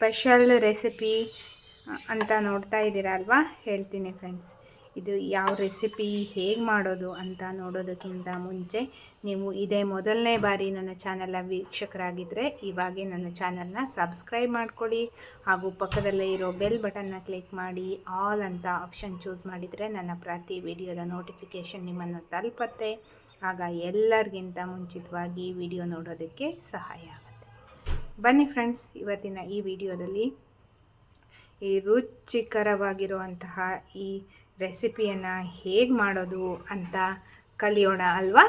Special recipe ಅಂತ ನೋಡ್ತಾ ಇದ್ದೀರಾ ಅಲ್ವಾ? ಹೇಳ್ತೀನಿ ಫ್ರೆಂಡ್ಸ್. ಇದು ಯಾವ ರೆಸಿಪಿ, ಹೇಗೆ ಮಾಡೋದು ಅಂತ ನೋಡೋದಕ್ಕಿಂತ ಮುಂಚೆ ನೀವು ಇದೇ ಮೊದಲನೇ ಬಾರಿ ನನ್ನ ಚಾನಲ್ನ ವೀಕ್ಷಕರಾಗಿದ್ದರೆ ಇವಾಗೆ ನನ್ನ ಚಾನಲ್ನ ಸಬ್ಸ್ಕ್ರೈಬ್ ಮಾಡ್ಕೊಳ್ಳಿ. ಹಾಗೂ ಪಕ್ಕದಲ್ಲೇ ಇರೋ ಬೆಲ್ ಬಟನ್ನ ಕ್ಲಿಕ್ ಮಾಡಿ, ಆಲ್ ಅಂತ ಆಪ್ಷನ್ ಚೂಸ್ ಮಾಡಿದರೆ ನನ್ನ ಪ್ರತಿ ವಿಡಿಯೋದ ನೋಟಿಫಿಕೇಷನ್ ನಿಮ್ಮನ್ನು ತಲುಪತ್ತೆ. ಆಗ ಎಲ್ಲರಿಗಿಂತ ಮುಂಚಿತವಾಗಿ ವಿಡಿಯೋ ನೋಡೋದಕ್ಕೆ ಸಹಾಯ ಆಗುತ್ತೆ. ಬನ್ನಿ ಫ್ರೆಂಡ್ಸ್ ಇವತ್ತಿನ ಈ ವಿಡಿಯೋದಲ್ಲಿ ಈ ರುಚಿಕರವಾಗಿರುವಂತಹ ಈ ರೆಸಿಪಿಯನ್ನು ಹೇಗೆ ಮಾಡೋದು ಅಂತ ಕಲಿಯೋಣ ಅಲ್ವಾ?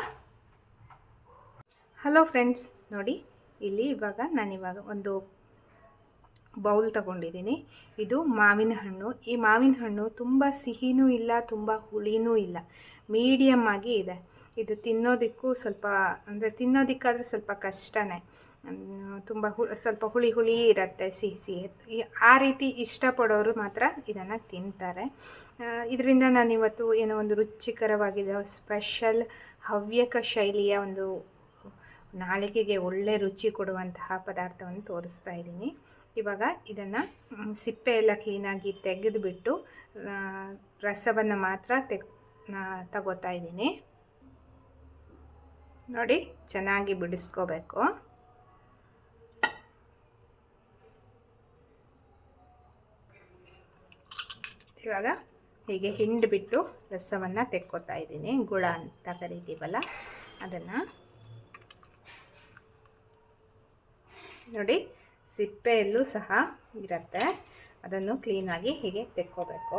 ಹಲೋ ಫ್ರೆಂಡ್ಸ್ ನೋಡಿ, ಇಲ್ಲಿ ಇವಾಗ ನಾನಿವಾಗ ಒಂದು ಬೌಲ್ ತಗೊಂಡಿದ್ದೀನಿ. ಇದು ಮಾವಿನ ಹಣ್ಣು. ಈ ಮಾವಿನ ಹಣ್ಣು ತುಂಬ ಸಿಹಿನೂ ಇಲ್ಲ, ತುಂಬ ಹುಳಿನೂ ಇಲ್ಲ. ಮೀಡಿಯಮ್ ಆಗಿ ಇದೆ. ಇದು ತಿನ್ನೋದಕ್ಕೂ ಸ್ವಲ್ಪ, ಅಂದರೆ ತಿನ್ನೋದಕ್ಕಾದರೆ ಸ್ವಲ್ಪ ಕಷ್ಟನೇ. ತುಂಬ ಹು, ಸ್ವಲ್ಪ ಹುಳಿ ಹುಳಿ ಇರುತ್ತೆ, ಸಿಹಿ ಸಿಹಿ. ಆ ರೀತಿ ಇಷ್ಟಪಡೋರು ಮಾತ್ರ ಇದನ್ನು ತಿಂತಾರೆ. ಇದರಿಂದ ನಾನಿವತ್ತು ಏನೋ ಒಂದು ರುಚಿಕರವಾಗಿದೆ ಸ್ಪೆಷಲ್ ಹವ್ಯಕ ಶೈಲಿಯ ಒಂದು ನಾಲಿಗೆಗೆ ಒಳ್ಳೆ ರುಚಿ ಕೊಡುವಂತಹ ಪದಾರ್ಥವನ್ನು ತೋರಿಸ್ತಾ ಇದ್ದೀನಿ. ಇವಾಗ ಇದನ್ನು ಸಿಪ್ಪೆ ಎಲ್ಲ ಕ್ಲೀನಾಗಿ ತೆಗೆದುಬಿಟ್ಟು ರಸವನ್ನು ಮಾತ್ರ ತೆಗ್ ತಗೋತಾ ಇದ್ದೀನಿ. ನೋಡಿ, ಚೆನ್ನಾಗಿ ಬಿಡಿಸ್ಕೋಬೇಕು. ಇವಾಗ ಹೀಗೆ ಹಿಂಡಿಬಿಟ್ಟು ರಸವನ್ನು ತೆಕ್ಕೋತಾ ಇದ್ದೀನಿ. ಗುಳ ಅಂತ ಕರಿತೀವಲ್ಲ, ಅದನ್ನು. ನೋಡಿ, ಸಿಪ್ಪೆಯಲ್ಲೂ ಸಹ ಇರುತ್ತೆ. ಅದನ್ನು ಕ್ಲೀನಾಗಿ ಹೀಗೆ ತೆಕ್ಕೋಬೇಕು.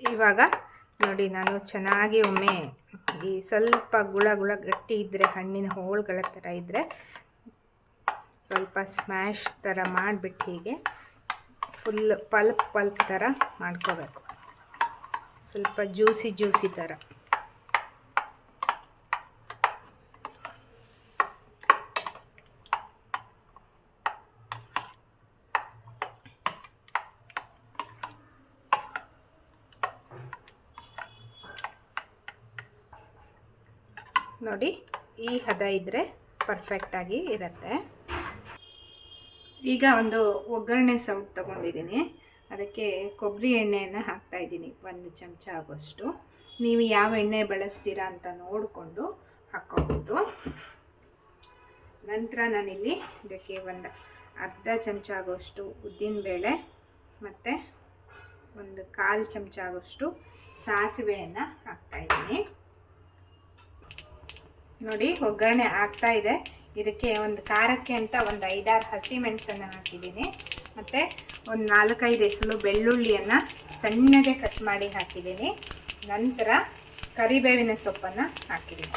ಇವಾಗ ನೋಡಿ, ನಾನು ಚೆನ್ನಾಗಿ ಒಮ್ಮೆ ಈ ಸ್ವಲ್ಪ ಗುಳ ಗುಳ ಗಟ್ಟಿ ಇದ್ದರೆ ಹಣ್ಣಿನ ಹೋಳುಗಳ ಥರ ಇದ್ದರೆ ಸ್ವಲ್ಪ ಸ್ಮ್ಯಾಶ್ ಥರ ಮಾಡಿಬಿಟ್ಟು ಹೀಗೆ ಫುಲ್ ಪಲ್ಪ್ ಪಲ್ಪ್ ಥರ ಮಾಡ್ಕೋಬೇಕು. ಸ್ವಲ್ಪ ಜ್ಯೂಸಿ ಜ್ಯೂಸಿ ಥರ ನೋಡಿ, ಈ ಹದ ಇದ್ದರೆ ಪರ್ಫೆಕ್ಟಾಗಿ ಇರುತ್ತೆ. ಈಗ ಒಂದು ಒಗ್ಗರಣೆ ಸೌಟ್ ತೊಗೊಂಡಿದ್ದೀನಿ. ಅದಕ್ಕೆ ಕೊಬ್ಬರಿ ಎಣ್ಣೆಯನ್ನು ಹಾಕ್ತಾಯಿದ್ದೀನಿ ಒಂದು ಚಮಚ ಆಗೋಷ್ಟು. ನೀವು ಯಾವ ಎಣ್ಣೆ ಬಳಸ್ತೀರಾ ಅಂತ ನೋಡಿಕೊಂಡು ಹಾಕ್ಕೋಬೋದು. ನಂತರ ನಾನಿಲ್ಲಿ ಇದಕ್ಕೆ ಒಂದು ಅರ್ಧ ಚಮಚ ಆಗೋಷ್ಟು ಉದ್ದಿನಬೇಳೆ ಮತ್ತು ಒಂದು ಕಾಲು ಚಮಚ ಆಗೋಷ್ಟು ಸಾಸಿವೆಯನ್ನು ಹಾಕ್ತಾಯಿದ್ದೀನಿ ನೋಡಿ ಒಗ್ಗರಣೆ ಆಗ್ತಾ ಇದೆ. ಇದಕ್ಕೆ ಒಂದು ಖಾರಕ್ಕೆ ಅಂತ ಒಂದು ಐದಾರು ಹಸಿ ಮೆಣಸನ್ನು ಹಾಕಿದ್ದೀನಿ. ಮತ್ತು ಒಂದು ನಾಲ್ಕೈದು ಎಸಳು ಬೆಳ್ಳುಳ್ಳಿಯನ್ನು ಸಣ್ಣಗೆ ಕಟ್ ಮಾಡಿ ಹಾಕಿದ್ದೀನಿ. ನಂತರ ಕರಿಬೇವಿನ ಸೊಪ್ಪನ್ನು ಹಾಕಿದ್ದೀನಿ.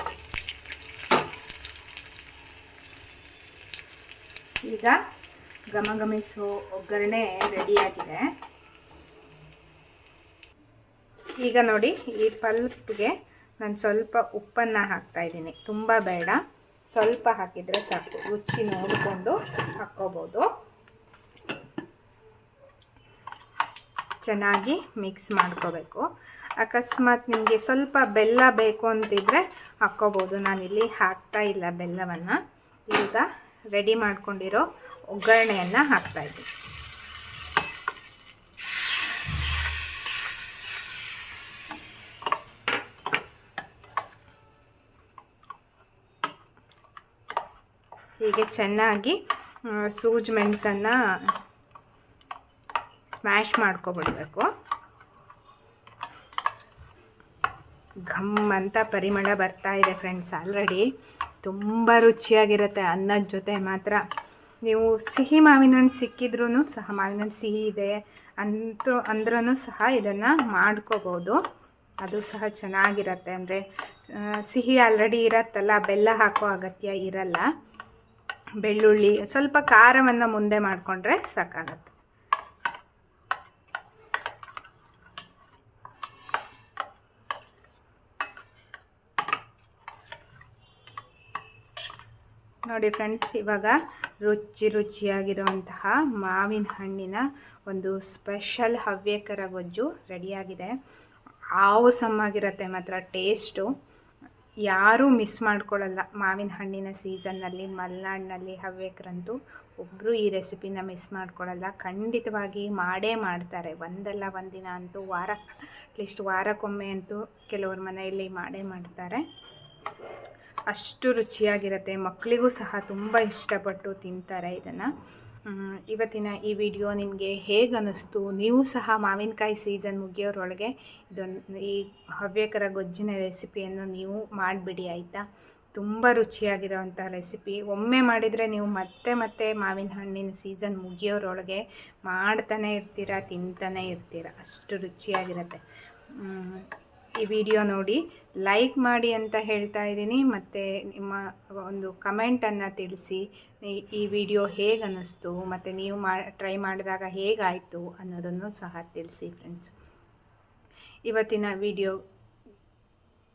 ಈಗ ಘಮಘಮಿಸೋ ಒಗ್ಗರಣೆ ರೆಡಿಯಾಗಿದೆ. ಈಗ ನೋಡಿ ಈ ಪಲ್ಪ್ಗೆ ನಾನು ಸ್ವಲ್ಪ ಉಪ್ಪನ್ನು ಹಾಕ್ತಾ ಇದ್ದೀನಿ. ತುಂಬ ಬೇಡ. ಸ್ವಲ್ಪ ಹಾಕಿದರೆ ಸಾಕು. ರುಚಿ ನೋಡಿಕೊಂಡು ಹಾಕ್ಕೋಬೋದು. ಚೆನ್ನಾಗಿ ಮಿಕ್ಸ್ ಮಾಡ್ಕೋಬೇಕು. ಅಕಸ್ಮಾತ್ ನಿಮಗೆ ಸ್ವಲ್ಪ ಬೆಲ್ಲ ಬೇಕು ಅಂತಿದ್ರೆ ಹಾಕ್ಕೋಬೋದು. ನಾನಿಲ್ಲಿ ಹಾಕ್ತಾ ಇಲ್ಲ ಬೆಲ್ಲವನ್ನು. ಈಗ ರೆಡಿ ಮಾಡ್ಕೊಂಡಿರೋ ಒಗ್ಗರಣೆಯನ್ನು ಹಾಕ್ತಾಯಿದ್ದೀನಿ ಹೀಗೆ ಚೆನ್ನಾಗಿ ಸೂಜ್ ಮೆಣಸನ್ನು ಸ್ಮ್ಯಾಶ್ ಮಾಡ್ಕೊಬಿಡಬೇಕು. ಘಮ್ ಅಂತ ಪರಿಮಳ ಬರ್ತಾ ಇದೆ ಫ್ರೆಂಡ್ಸ್ ಆಲ್ರೆಡಿ ತುಂಬ ರುಚಿಯಾಗಿರುತ್ತೆ ಅನ್ನದ ಜೊತೆ ಮಾತ್ರ. ನೀವು ಸಿಹಿ ಮಾವಿನ ಹಣ್ಣು ಸಿಕ್ಕಿದ್ರೂ ಸಹ, ಮಾವಿನ ಹಣ್ಣು ಸಿಹಿ ಇದೆ ಅಂತೂ ಅಂದ್ರೂ ಸಹ ಇದನ್ನು ಮಾಡ್ಕೋಬೋದು. ಅದು ಸಹ ಚೆನ್ನಾಗಿರತ್ತೆ ಅಂದರೆ ಸಿಹಿ ಆಲ್ರೆಡಿ ಇರತ್ತಲ್ಲ, ಬೆಲ್ಲ ಹಾಕೋ ಅಗತ್ಯ ಇರಲ್ಲ. ಬೆಳ್ಳುಳ್ಳಿ, ಸ್ವಲ್ಪ ಖಾರವನ್ನು ಮುಂದೆ ಮಾಡಿಕೊಂಡ್ರೆ ಸಾಕಾಗತ್ತೆ. ನೋಡಿ ಫ್ರೆಂಡ್ಸ್ ಇವಾಗ ರುಚಿ ರುಚಿಯಾಗಿರುವಂತಹ ಮಾವಿನ ಹಣ್ಣಿನ ಒಂದು ಸ್ಪೆಷಲ್ ಹವ್ಯಕರ ಗೊಜ್ಜು ರೆಡಿಯಾಗಿದೆ ಆವಸಮ್ಮಾಗಿರುತ್ತೆ ಮಾತ್ರ ಟೇಸ್ಟು ಯಾರೂ ಮಿಸ್ ಮಾಡ್ಕೊಳ್ಳಲ್ಲ. ಮಾವಿನ ಹಣ್ಣಿನ ಸೀಸನ್ನಲ್ಲಿ, ಮಲೆನಾಡಿನಲ್ಲಿ, ಹವ್ಯಕರಂತೂ ಒಬ್ಬರು ಈ ರೆಸಿಪಿನ ಮಿಸ್ ಮಾಡ್ಕೊಳ್ಳಲ್ಲ. ಖಂಡಿತವಾಗಿ ಮಾಡೇ ಮಾಡ್ತಾರೆ. ಒಂದಲ್ಲ ಒಂದಿನ ಅಂತೂ ವಾರ, ಅಟ್ಲೀಸ್ಟ್ ವಾರಕ್ಕೊಮ್ಮೆ ಅಂತೂ ಕೆಲವ್ರ ಮನೆಯಲ್ಲಿ ಮಾಡೇ ಮಾಡ್ತಾರೆ. ಅಷ್ಟು ರುಚಿಯಾಗಿರುತ್ತೆ. ಮಕ್ಕಳಿಗೂ ಸಹ ತುಂಬ ಇಷ್ಟಪಟ್ಟು ತಿಂತಾರೆ ಇದನ್ನು. ಇವತ್ತಿನ ಈ ವಿಡಿಯೋ ನಿಮಗೆ ಹೇಗೆ ಅನ್ನಿಸ್ತು ನೀವು ಸಹ ಮಾವಿನಕಾಯಿ ಸೀಸನ್ ಮುಗಿಯೋರೊಳಗೆ ಇದೊಂದು ಈ ಹವ್ಯಕರ ಗೊಜ್ಜಿನ ರೆಸಿಪಿಯನ್ನು ನೀವು ಮಾಡಿಬಿಡಿ, ಆಯಿತಾ? ತುಂಬ ರುಚಿಯಾಗಿರೋವಂಥ ರೆಸಿಪಿ. ಒಮ್ಮೆ ಮಾಡಿದರೆ ನೀವು ಮತ್ತೆ ಮತ್ತೆ ಮಾವಿನ ಹಣ್ಣಿನ ಸೀಸನ್ ಮುಗಿಯೋರೊಳಗೆ ಮಾಡ್ತಾನೆ ಇರ್ತೀರ, ತಿಂತಾನೆ ಇರ್ತೀರ? ಅಷ್ಟು ರುಚಿಯಾಗಿರುತ್ತೆ. ಈ ವಿಡಿಯೋ ನೋಡಿ, ಲೈಕ್ ಮಾಡಿ ಅಂತ ಹೇಳ್ತಾ ಇದ್ದೀನಿ. ಮತ್ತು ನಿಮ್ಮ ಒಂದು ಕಮೆಂಟನ್ನು ತಿಳಿಸಿ, ಈ- ವಿಡಿಯೋ ಹೇಗೆ ಅನ್ನಿಸ್ತು ಮತ್ತು ನೀವು ಮಾ, ಟ್ರೈ ಮಾಡಿದಾಗ ಹೇಗಾಯಿತು ಅನ್ನೋದನ್ನು ಸಹ ತಿಳಿಸಿ ಫ್ರೆಂಡ್ಸ್ ಇವತ್ತಿನ ವಿಡಿಯೋ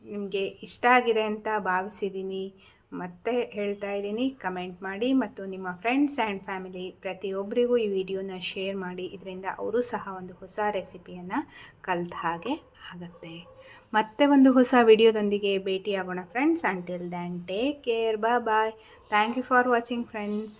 ನಿಮಗೆ ಇಷ್ಟ ಆಗಿದೆ ಅಂತ ಭಾವಿಸಿದ್ದೀನಿ. ಮತ್ತೆ ಹೇಳ್ತಾ ಇದ್ದೀನಿ. ಕಮೆಂಟ್ ಮಾಡಿ ಮತ್ತು ನಿಮ್ಮ ಫ್ರೆಂಡ್ಸ್ ಆ್ಯಂಡ್ ಫ್ಯಾಮಿಲಿ ಪ್ರತಿಯೊಬ್ಬರಿಗೂ ಈ ವಿಡಿಯೋನ ಶೇರ್ ಮಾಡಿ. ಇದರಿಂದ ಅವರು ಸಹ ಒಂದು ಹೊಸ ರೆಸಿಪಿಯನ್ನು ಕಲ್ತ ಹಾಗೆ ಆಗುತ್ತೆ. ಮತ್ತೆ ಒಂದು ಹೊಸ ವಿಡಿಯೋದೊಂದಿಗೆ ಭೇಟಿಯಾಗೋಣ friends until then take care bye bye thank you for watching friends